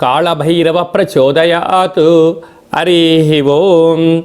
కాళభైరవ ప్రచోదయాత్. హరి ఓం.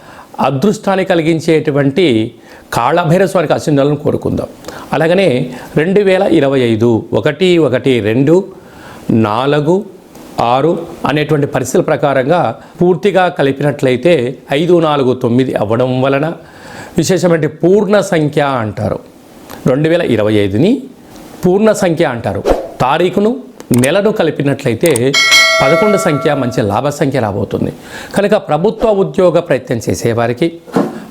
అదృష్టాన్ని కలిగించేటువంటి కాళభైర స్వామికి అసిందాలను కోరుకుందాం. అలాగనే రెండు వేల ఇరవై ఐదు ఒకటి ఒకటి రెండు నాలుగు ఆరు అనేటువంటి పరిస్థితుల ప్రకారంగా పూర్తిగా కలిపినట్లయితే ఐదు నాలుగు తొమ్మిది అవ్వడం వలన విశేషమైన పూర్ణ సంఖ్య అంటారు. రెండు వేల ఇరవై ఐదుని పూర్ణ సంఖ్య అంటారు. తారీఖును నెలను కలిపినట్లయితే పదకొండు సంఖ్య మంచి లాభ సంఖ్య రాబోతుంది. కనుక ప్రభుత్వ ఉద్యోగ ప్రయత్నం చేసేవారికి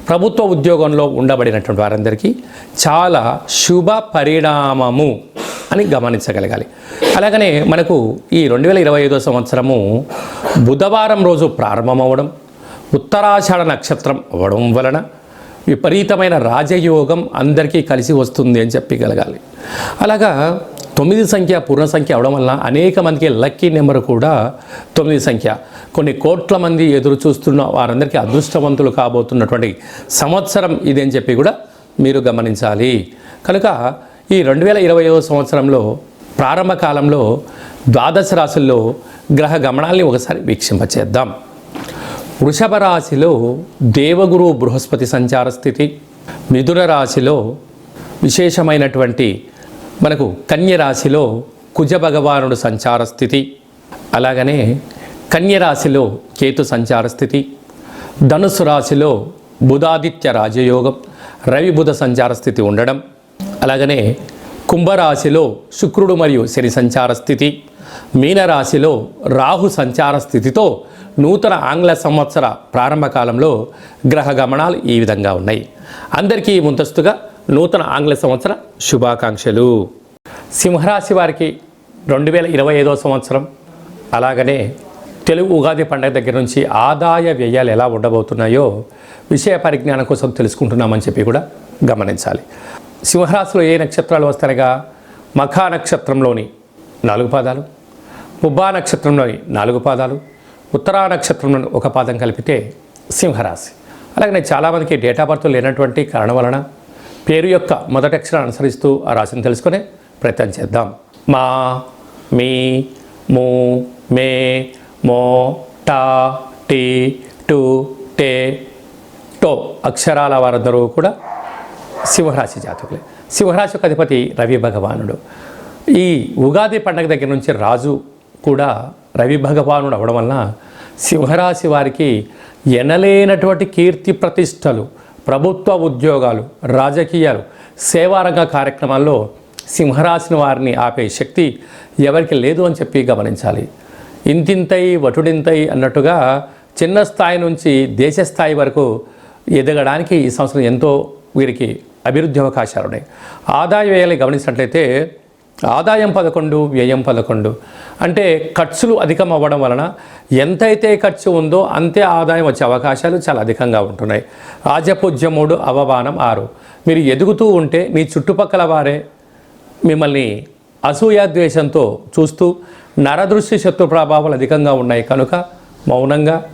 ప్రభుత్వ ఉద్యోగంలో ఉండబడినటువంటి వారందరికీ చాలా శుభ పరిణామము అని గమనించగలగాలి. అలాగనే మనకు ఈ రెండు వేల ఇరవై ఐదో సంవత్సరము బుధవారం రోజు ప్రారంభమవడం ఉత్తరాషాఢ నక్షత్రం అవ్వడం వలన విపరీతమైన రాజయోగం అందరికీ కలిసి వస్తుంది అని చెప్పగలగాలి. అలాగా తొమ్మిది సంఖ్య పూర్ణ సంఖ్య అవడం వలన అనేక మందికి లక్కీ నెంబర్ కూడా తొమ్మిది సంఖ్య. కొన్ని కోట్ల మంది ఎదురు చూస్తున్న వారందరికీ అదృష్టవంతులు కాబోతున్నటువంటి సంవత్సరం ఇదని అని చెప్పి కూడా మీరు గమనించాలి. కనుక ఈ రెండు వేల ఇరవై సంవత్సరంలో ప్రారంభ కాలంలో ద్వాదశ రాశుల్లో గ్రహ గమనాల్ని ఒకసారి వీక్షింపచేద్దాం. వృషభ రాశిలో దేవగురు బృహస్పతి సంచార స్థితి మిథున రాశిలో విశేషమైనటువంటి మనకు కన్యరాశిలో కుజభగవానుడు కుజ భగవానుడు సంచార స్థితి అలాగనే కన్యరాశిలో కేతు సంచార స్థితి ధనుసు రాశిలో బుధాదిత్య రాజయోగం రవి బుధ సంచార స్థితి ఉండడం అలాగనే కుంభరాశిలో శుక్రుడు మరియు శని సంచార స్థితి మీనరాశిలో రాహు సంచార స్థితితో నూతన ఆంగ్ల సంవత్సర ప్రారంభ కాలంలో గ్రహ గమనాలు ఈ విధంగా ఉన్నాయి. అందరికీ ముందస్తుగా నూతన ఆంగ్ల సంవత్సర శుభాకాంక్షలు. సింహరాశి వారికి రెండు వేల ఇరవై ఐదో సంవత్సరం. అలాగనే తెలుగు ఉగాది పండుగ దగ్గర నుంచి ఆదాయ వ్యయాలు ఎలా ఉండబోతున్నాయో విషయ పరిజ్ఞానం కోసం తెలుసుకుంటున్నామని చెప్పి కూడా గమనించాలి. సింహరాశిలో ఏ నక్షత్రాలు వస్తాయనగా మఖా నక్షత్రంలోని నాలుగు పాదాలు ముబ్బా నక్షత్రంలోని నాలుగు పాదాలు ఉత్తరా నక్షత్రంలోని ఒక పాదం కలిపితే సింహరాశి. అలాగనే చాలామందికి డేటా బర్త్ లేనటువంటి కారణం వలన పేరు యొక్క మొదటి అక్షరం అనుసరిస్తూ ఆ రాశిని తెలుసుకునే ప్రయత్నం చేద్దాం. మా మీ మూ మే మో టా టీ టు టే టో అక్షరాల వారందరూ కూడా సింహరాశి జాతకులే. సింహరాశి యొక్క అధిపతి రవి భగవానుడు. ఈ ఉగాది పండగ దగ్గర నుంచి రాజు కూడా రవి భగవానుడు అవడం వలన సింహరాశి వారికి ఎనలేనటువంటి కీర్తి ప్రతిష్టలు ప్రభుత్వ ఉద్యోగాలు రాజకీయాలు సేవారంగ కార్యక్రమాల్లో సింహరాశిని వారిని ఆపే శక్తి ఎవరికి లేదు అని చెప్పి గమనించాలి. ఇంతింతై వటుడింతై అన్నట్టుగా చిన్న స్థాయి నుంచి దేశ స్థాయి వరకు ఎదగడానికి ఈ సంవత్సరం ఎంతో వీరికి అభివృద్ధి అవకాశాలు ఉన్నాయి ఆదాయ వ్యయాలు గమనించినట్లయితే ఆదాయం పదకొండు వ్యయం పదకొండు. అంటే ఖర్చులు అధికం అవ్వడం వలన ఎంతైతే ఖర్చు ఉందో అంతే ఆదాయం వచ్చే అవకాశాలు చాలా అధికంగా ఉంటున్నాయి. రాజపూజ్యముడు అవమానం ఆరు. మీరు ఎదుగుతూ ఉంటే మీ చుట్టుపక్కల వారే మిమ్మల్ని అసూయాద్వేషంతో చూస్తూ నరదృష్టి శత్రు ప్రభావాలు అధికంగా ఉన్నాయి కనుక మౌనంగా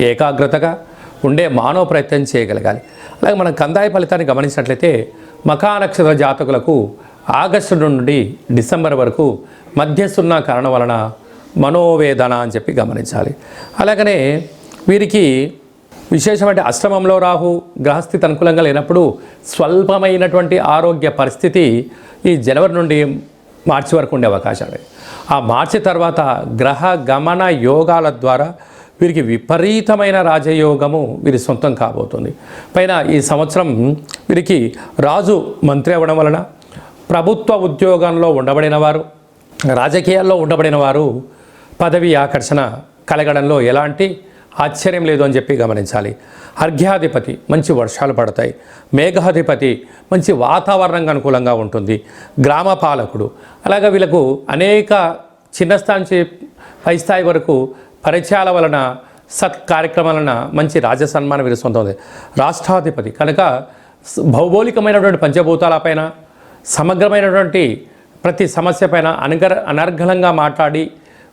ఏకాగ్రతగా ఉండే మానవ ప్రయత్నం చేయగలగాలి. అలాగే మనం కందాయ ఫలితాన్ని గమనించినట్లయితే మకా నక్షత్ర జాతకులకు ఆగస్టు నుండి డిసెంబర్ వరకు మధ్యస్తున్న కారణం వలన మనోవేదన అని చెప్పి గమనించాలి. అలాగనే వీరికి విశేషమైన అష్టమంలో రాహు గ్రహస్థితి అనుకూలంగా లేనప్పుడు స్వల్పమైనటువంటి ఆరోగ్య పరిస్థితి ఈ జనవరి నుండి మార్చి వరకు ఉండే అవకాశాలు. ఆ మార్చి తర్వాత గ్రహ గమన యోగాల ద్వారా వీరికి విపరీతమైన రాజయోగము వీరి సొంతం కాబోతుంది. పైన ఈ సంవత్సరం వీరికి రాజు మంత్రి అవ్వడం వలన ప్రభుత్వ ఉద్యోగంలో ఉండబడిన వారు రాజకీయాల్లో ఉండబడిన వారు పదవి ఆకర్షణ కలగడంలో ఎలాంటి ఆశ్చర్యం లేదు అని చెప్పి గమనించాలి. అర్ఘ్యాధిపతి మంచి వర్షాలు పడతాయి. మేఘాధిపతి మంచి వాతావరణంగా అనుకూలంగా ఉంటుంది. గ్రామ పాలకుడు. అలాగే వీళ్ళకు అనేక చిన్న స్థాయి నుంచి పై స్థాయి వరకు పరిచయాల వలన సత్ కార్యక్రమాల వలన మంచి రాజ సన్మానం వీరి సొంతం రాష్ట్రాధిపతి. కనుక భౌగోళికమైనటువంటి భౌగోళికమైనటువంటి పంచభూతాలపైన సమగ్రమైనటువంటి ప్రతి సమస్య పైన అనగర అనర్ఘలంగా మాట్లాడి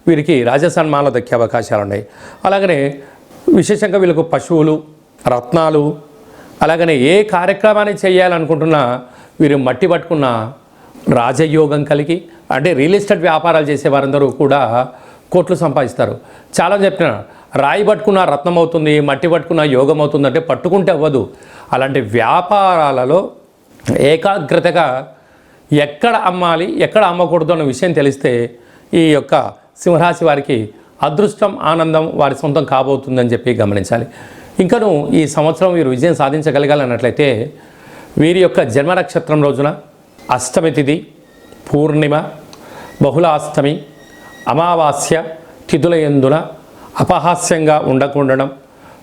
వీరికి రాజసన్మానాలు దక్కే అవకాశాలు ఉన్నాయి అలాగనే విశేషంగా వీళ్ళకు పశువులు రత్నాలు అలాగనే ఏ కార్యక్రమాన్ని చేయాలనుకుంటున్నా వీరు మట్టి పట్టుకున్న రాజయోగం కలిగి అంటే రియల్ ఎస్టేట్ వ్యాపారాలు చేసే వారందరూ కూడా కోట్లు సంపాదిస్తారు. చాలా చెప్పిన రాయి పట్టుకున్న రత్నం అవుతుంది మట్టి పట్టుకున్న యోగం అవుతుంది అంటే పట్టుకుంటే అవ్వదు. అలాంటి వ్యాపారాలలో ఏకాగ్రతగా ఎక్కడ అమ్మాలి ఎక్కడ అమ్మకూడదు అన్న విషయం తెలిస్తే ఈ యొక్క సింహరాశి వారికి అదృష్టం ఆనందం వారి సొంతం కాబోతుందని చెప్పి గమనించాలి. ఇంకను ఈ సంవత్సరం వీరు విజయం సాధించగలగాలన్నట్లయితే వీరి యొక్క జన్మ నక్షత్రం రోజున అష్టమి తిథి పూర్ణిమ బహుళాష్టమి అమావాస్య తిథుల ఎందున అపహాస్యంగా ఉండకుండడం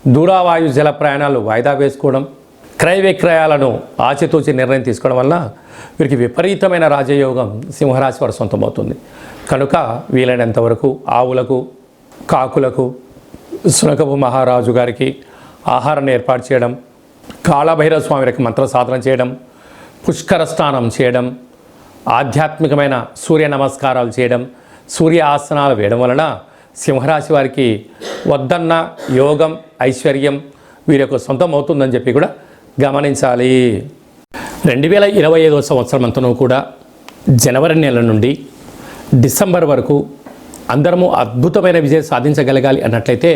దూరావాయు జల ప్రయాణాలు వాయిదా వేసుకోవడం క్రయ విక్రయాలను ఆచితూచి నిర్ణయం తీసుకోవడం వల్ల వీరికి విపరీతమైన రాజయోగం సింహరాశి వారి సొంతమవుతుంది. కనుక వీలైనంత వరకు ఆవులకు కాకులకు సునకపు మహారాజు గారికి ఆహారాన్ని ఏర్పాటు చేయడం కాళభైరవ స్వామి వారికి మంత్ర సాధన చేయడం పుష్కర స్నానం చేయడం ఆధ్యాత్మికమైన సూర్య నమస్కారాలు చేయడం సూర్య ఆసనాలు వేయడం వలన సింహరాశి వారికి వద్దన్న యోగం ఐశ్వర్యం వీరి యొక్క సొంతం అవుతుందని చెప్పి కూడా గమనించాలి. రెండు వేల ఇరవై ఐదవ సంవత్సరం అంతనూ కూడా జనవరి నెల నుండి డిసెంబర్ వరకు అందరము అద్భుతమైన విజయం సాధించగలగాలి అన్నట్లయితే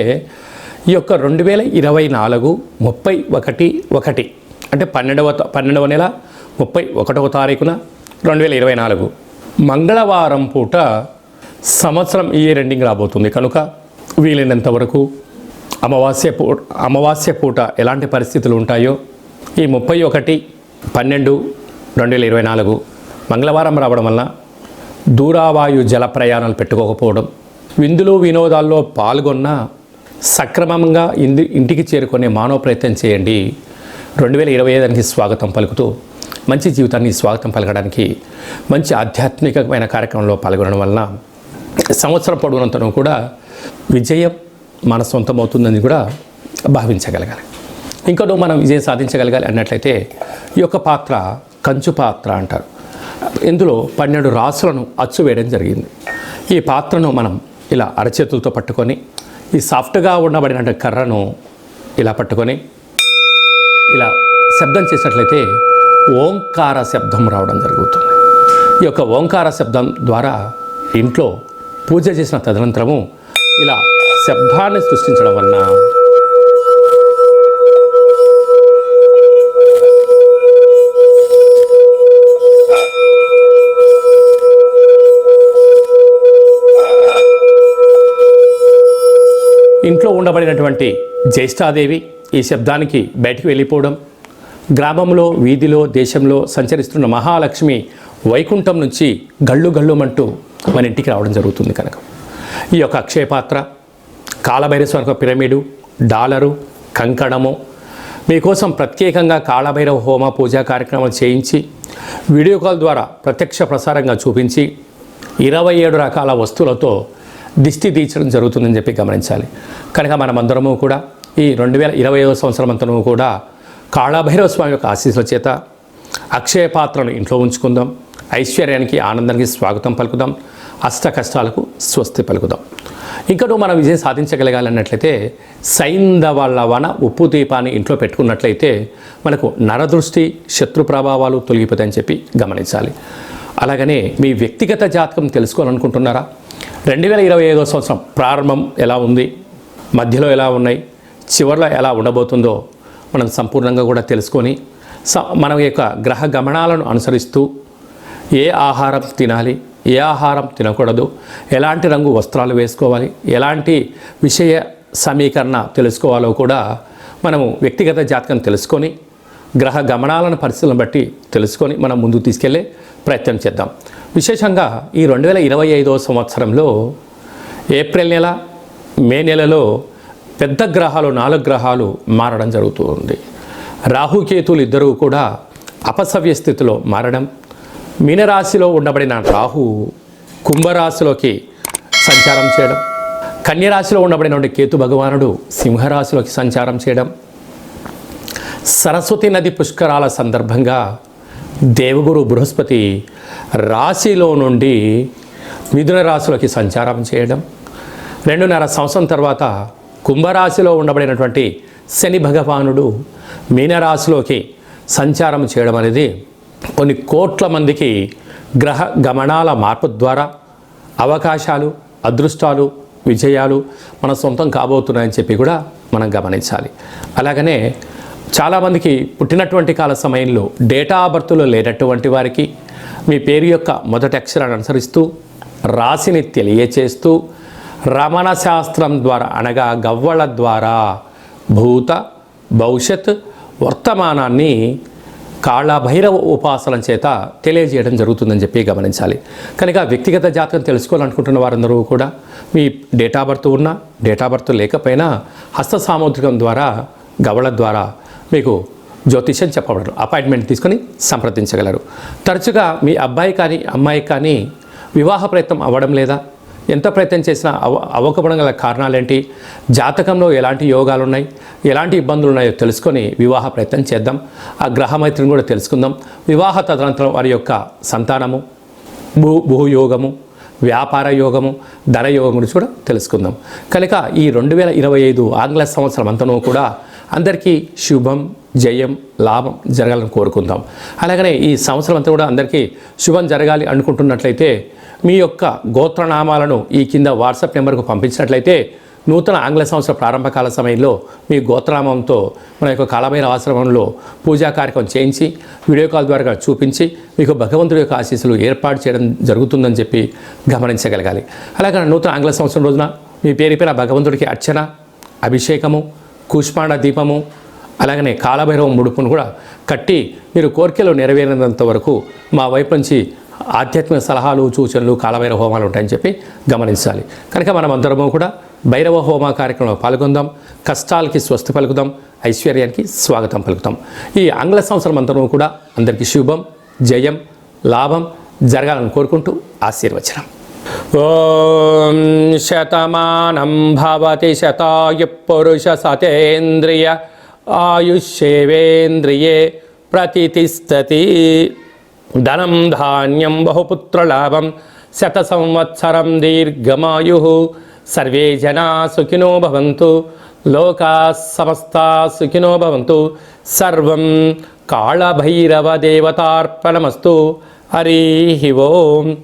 ఈ యొక్క రెండు వేల ఇరవై నాలుగు ముప్పై ఒకటి ఒకటి అంటే పన్నెండవ పన్నెండవ నెల ముప్పై ఒకటవ తారీఖున రెండు వేల ఇరవై నాలుగు మంగళవారం పూట సంవత్సరం ఈ ఎండింగ్ రాబోతుంది. కనుక వీలైనంత వరకు అమావాస్య పూ అమావాస్య పూట ఎలాంటి పరిస్థితులు ఉంటాయో ఈ ముప్పై ఒకటి పన్నెండు రెండు వేల ఇరవై నాలుగు మంగళవారం రావడం వలన దూరావాయు జల ప్రయాణాలు పెట్టుకోకపోవడం విందులు వినోదాల్లో పాల్గొన్న సక్రమంగా ఇంది ఇంటికి చేరుకునే మానవ ప్రయత్నం చేయండి. రెండు వేల ఇరవై ఐదానికి స్వాగతం పలుకుతూ మంచి జీవితాన్ని స్వాగతం పలకడానికి మంచి ఆధ్యాత్మికమైన కార్యక్రమంలో పాల్గొనడం వలన సంవత్సరం పొడవునంతను కూడా విజయం మన సొంతమవుతుందని కూడా భావించగలగాలి. ఇంకనూ మనం విజయం సాధించగలగాలి అన్నట్లయితే ఈ యొక్క పాత్ర కంచు పాత్ర అంటారు. ఇందులో పన్నెండు రాసులను అచ్చు వేయడం జరిగింది. ఈ పాత్రను మనం ఇలా అరచేతులతో పట్టుకొని ఈ సాఫ్ట్గా ఉండబడిన కర్రను ఇలా పట్టుకొని ఇలా శబ్దం చేసినట్లయితే ఓంకార శబ్దం రావడం జరుగుతుంది. ఈ యొక్క ఓంకార శబ్దం ద్వారా ఇంట్లో పూజ చేసిన తదనంతరము ఇలా శబ్దాన్ని సృష్టించడం వలన ఇంట్లో ఉండబడినటువంటి జ్యేష్ఠాదేవి ఈ శబ్దానికి బయటికి వెళ్ళిపోవడం గ్రామంలో వీధిలో దేశంలో సంచరిస్తున్న మహాలక్ష్మి వైకుంఠం నుంచి గళ్ళు గళ్ళుమంటూ మన ఇంటికి రావడం జరుగుతుంది కనుక. ఈ యొక్క అక్షయపాత్ర కాళభైరస్వామి యొక్క పిరమిడు డాలరు కంకణము మీకోసం ప్రత్యేకంగా కాళభైరవ హోమ పూజా కార్యక్రమాలు చేయించి వీడియో కాల్ ద్వారా ప్రత్యక్ష ప్రసారంగా చూపించి ఇరవై ఏడు రకాల వస్తువులతో దిష్టి తీర్చడం జరుగుతుందని చెప్పి గమనించాలి. కనుక మనమందరము కూడా ఈ రెండు వేల ఇరవై ఐదో సంవత్సరం అంతనూ కూడా కాళభైరవ స్వామి యొక్క ఆశీస్సుల చేత అక్షయ పాత్రను ఇంట్లో ఉంచుకుందాం. ఐశ్వర్యానికి ఆనందానికి స్వాగతం పలుకుదాం. అష్ట కష్టాలకు స్వస్తి పలుకుదాం. ఇంకా నువ్వు మనం విజయం సాధించగలగాలన్నట్లయితే సైంధవ వన ఉప్పు దీపాన్ని ఇంట్లో పెట్టుకున్నట్లయితే మనకు నరదృష్టి శత్రు ప్రభావాలు తొలగిపోతాయని చెప్పి గమనించాలి. అలాగనే మీ వ్యక్తిగత జాతకం తెలుసుకోవాలనుకుంటున్నారా? రెండు వేల ఇరవై ఐదో సంవత్సరం ప్రారంభం ఎలా ఉంది? మధ్యలో ఎలా ఉన్నాయి? చివరిలో ఎలా ఉండబోతుందో మనం సంపూర్ణంగా కూడా తెలుసుకొని స మన యొక్క గ్రహ గమనాలను అనుసరిస్తూ ఏ ఆహారం తినాలి ఏ ఆహారం తినకూడదు ఎలాంటి రంగు వస్త్రాలు వేసుకోవాలి ఎలాంటి విషయ సమీకరణ తెలుసుకోవాలో కూడా మనము వ్యక్తిగత జాతకం తెలుసుకొని గ్రహ గమనాలను పరిస్థితులను బట్టి తెలుసుకొని మనం ముందుకు తీసుకెళ్ళే ప్రయత్నం చేద్దాం. విశేషంగా ఈ రెండు వేల ఇరవై ఐదవ సంవత్సరంలో ఏప్రిల్ నెల మే నెలలో పెద్ద గ్రహాలు నాలుగు గ్రహాలు మారడం జరుగుతుంది. రాహుకేతులు ఇద్దరూ కూడా అపసవ్య స్థితిలో మారడం మీనరాశిలో ఉండబడిన రాహు కుంభరాశిలోకి సంచారం చేయడం కన్యరాశిలో ఉండబడినటువంటి కేతు భగవానుడు సింహరాశిలోకి సంచారం చేయడం సరస్వతి నది పుష్కరాల సందర్భంగా దేవగురు బృహస్పతి రాశిలో నుండి మిథున రాశిలోకి సంచారం చేయడం. రెండున్నర సంవత్సరం తర్వాత కుంభరాశిలో ఉండబడినటువంటి శని భగవానుడు మీనరాశిలోకి సంచారం చేయడం అనేది కొన్ని కోట్ల మందికి గ్రహ గమనాల మార్పు ద్వారా అవకాశాలు అదృష్టాలు విజయాలు మన సొంతం కాబోతున్నాయని చెప్పి కూడా మనం గమనించాలి. అలాగనే చాలామందికి పుట్టినటువంటి కాల సమయంలో డేటా బర్త్లో లేనటువంటి వారికి మీ పేరు యొక్క మొదటి అక్షరాన్ని అనుసరిస్తూ రాశిని తెలియచేస్తూ రమణ శాస్త్రం ద్వారా అనగా గవ్వల ద్వారా భూత భవిష్యత్ వర్తమానాన్ని కాళభైరవ ఉపాసన చేత తెలియజేయడం జరుగుతుందని చెప్పి గమనించాలి. కనుక వ్యక్తిగత జాతకం తెలుసుకోవాలనుకుంటున్న వారందరూ కూడా మీ డేటా బర్త్ ఉన్నా డేటా బర్త్ లేకపోయినా హస్త సాముద్రికం ద్వారా గవళ ద్వారా మీకు జ్యోతిష్యం చెప్పబడరు. అపాయింట్మెంట్ తీసుకొని సంప్రదించగలరు. తరచుగా మీ అబ్బాయి కానీ అమ్మాయి కానీ వివాహ ప్రయత్నం అవ్వడం లేదా? ఎంత ప్రయత్నం చేసినా అవ అవ్వకపోవడం గల కారణాలేంటి? జాతకంలో ఎలాంటి యోగాలు ఉన్నాయి ఎలాంటి ఇబ్బందులు ఉన్నాయో తెలుసుకొని వివాహ ప్రయత్నం చేద్దాం. ఆ గ్రహమైత్రిని కూడా తెలుసుకుందాం. వివాహ తదనంతరం వారి యొక్క సంతానము భూ భూయోగము వ్యాపార యోగము ధన యోగం గురించి కూడా తెలుసుకుందాం. కనుక ఈ రెండు వేల ఇరవై ఐదు ఆంగ్ల సంవత్సరం అంతనూ కూడా అందరికీ శుభం జయం లాభం జరగాలని కోరుకుందాం. అలాగనే ఈ సంవత్సరం అంతా కూడా అందరికీ శుభం జరగాలి అనుకుంటున్నట్లయితే మీ యొక్క గోత్రనామాలను ఈ కింద వాట్సాప్ నెంబర్కు పంపించినట్లయితే నూతన ఆంగ్ల సంవత్సర ప్రారంభకాల సమయంలో మీ గోత్రనామంతో మన యొక్క కాలమైన ఆశ్రమంలో పూజా కార్యక్రమం చేయించి వీడియో కాల్ ద్వారా చూపించి మీకు భగవంతుడి యొక్క ఆశీస్సులు ఏర్పాటు చేయడం జరుగుతుందని చెప్పి గమనించగలగాలి. అలాగే నూతన ఆంగ్ల సంవత్సరం రోజున మీ పేరు పేర భగవంతుడికి అర్చన అభిషేకము కూష్పాండ దీపము అలాగనే కాలభైరవ ముడుపును కూడా కట్టి మీరు కోరికలు నెరవేరినంత వరకు మా వైపు నుంచి ఆధ్యాత్మిక సలహాలు సూచనలు కాలభైరవ హోమాలు ఉంటాయని చెప్పి గమనించాలి. కనుక మనం అందరము కూడా భైరవ హోమ కార్యక్రమంలో పాల్గొందాం. కష్టాలకి స్వస్తి పలుకుదాం. ఐశ్వర్యానికి స్వాగతం పలుకుతాం. ఈ ఆంగ్ల సంవత్సరం అందరూ కూడా అందరికీ శుభం జయం లాభం జరగాలని కోరుకుంటూ ఆశీర్వచనం. ఓం శతమానం భవతి శతాయు పురుష సతేంద్రియ ఆయుష్యేవేంద్రియే ప్రతిష్టతి ధనం ధాన్యం బహుపుత్రలాభం శత సంవత్సరం దీర్ఘమాయు. సర్వే జనా సుఖినో భవంతు. లోకా సమస్త సుఖినో భవంతు. సర్వం కాళభైరవ దేవతార్పణమస్తు. హరి ఓం.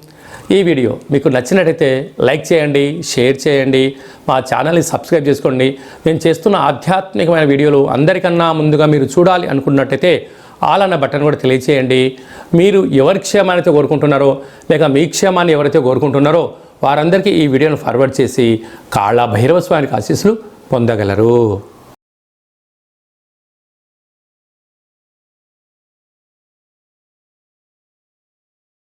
ఈ వీడియో మీకు నచ్చినట్టయితే లైక్ చేయండి షేర్ చేయండి మా ఛానల్ని సబ్స్క్రైబ్ చేసుకోండి. నేను చేస్తున్న ఆధ్యాత్మికమైన వీడియోలు అందరికన్నా ముందుగా మీరు చూడాలి అనుకున్నట్టయితే ఆల్ అన్న బటన్ కూడా తెలియచేయండి. మీరు ఎవరి క్షేమాన్ని అయితే కోరుకుంటున్నారో లేక మీ క్షేమాన్ని ఎవరైతే కోరుకుంటున్నారో వారందరికీ ఈ వీడియోను ఫార్వర్డ్ చేసి కాళ్ళ భైరవ స్వామికి ఆశీస్సులు పొందగలరు.